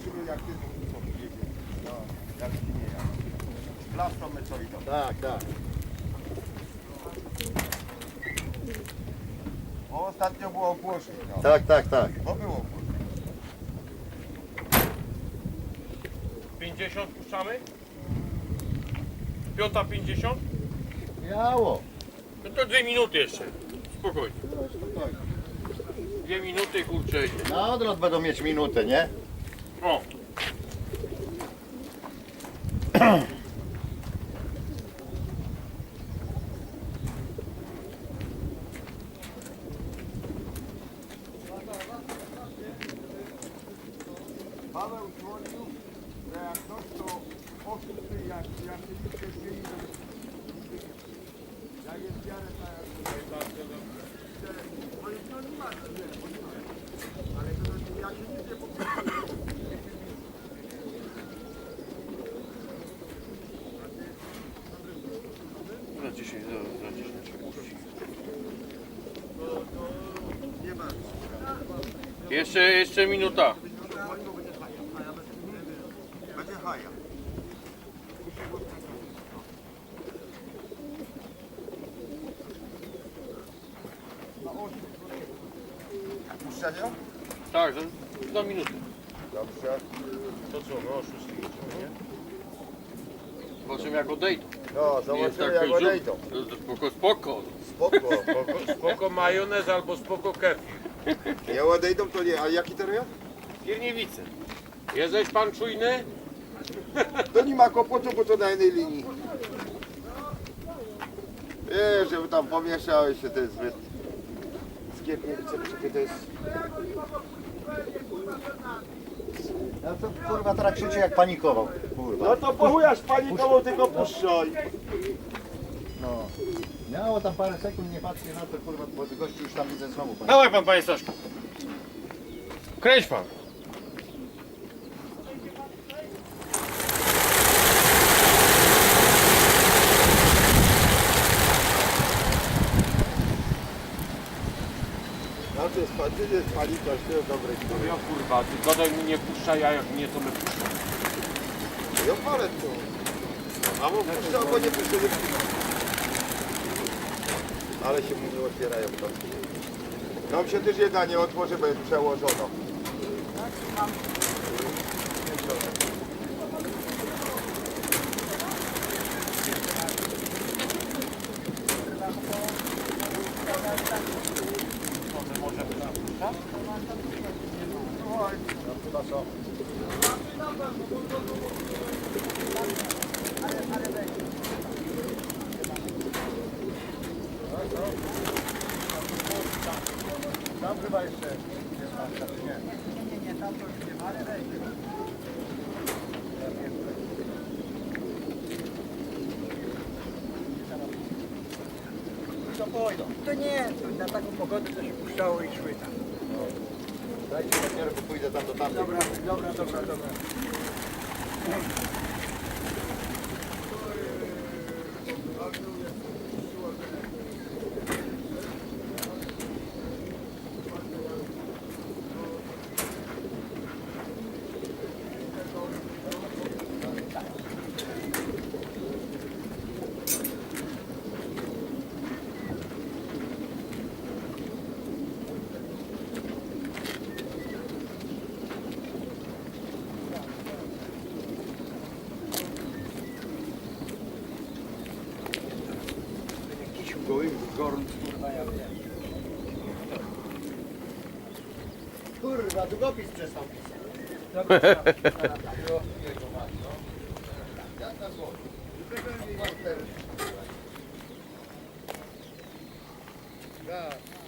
zobaczymy jak ty to jedzie. No, jak ci nie jak. Plastą metoidą. Tak, tak. Bo ostatnio było głośniej, no. Tak, tak, tak. Bo było głośniej. 50 puszczamy? Piąta 50? Miało. No to dwie minuty jeszcze. Spokojnie. Spokojnie. Dwie minuty kurczę. Na odwrót będą mieć minutę, nie? O! Paweł dzwonił, że jak ktoś to oszusty, jak ja się nie zmieni, ja jest w miarę tak jak Oni to nie mają, nie, oni mają. Ale to ja się nic nie poprawię. Na 10, za, za 10 się puści. Nie ma. Jeszcze, jeszcze minuta. Będzie haja. Puszczać ją? Tak, za, za minutę. Dobrze. To co, no oszustki jedziemy, nie? Zobaczymy jak odejdą. No, zobaczymy jak odejdą. Spoko. Spoko. Spoko, spoko majonez albo spoko kefir. Jak odejdą to nie, a jaki to rejon? Kierniewice. Jesteś pan czujny? To nie ma kłopotu, bo to na jednej linii. Wiesz, żeby tam pomieszały się, to jest zbyt... Skierniewice, czekaj, to jest... Ja to kurwa teraz krzyczy jak panikował. Kurwa. No to pochujasz panikował, tylko puszczaj. No. Miało tam parę sekund, nie patrzcie na to kurwa, bo gościu już tam widzę znowu panikował. Dawaj pan, panie Staszku. Kręć pan. No to jest, pan- to jest panika, to jest dobre. Ja kurwa, ty gadaj mi nie puszczaj, a jak mnie to my puszczam. Ja palę tu. A bo puszczę, albo nie puszczę, nie puszczę. Ale się mu nie otwierają tam. Tam się też jedna nie otworzy, bo jest przełożono. Chyba co? Tam chyba jeszcze jest maska, czy nie? Nie, nie, nie, tam to wejdzie. To nie, to na taką pogodę to się puszczało i szły tam. Dajcie papieru, bo pójdę tam do tamtej. Dobra, dobra, dobra, dobra. Gorąc, kurwa, ja wiem. Kurwa, długopis przestał pisać. Tak.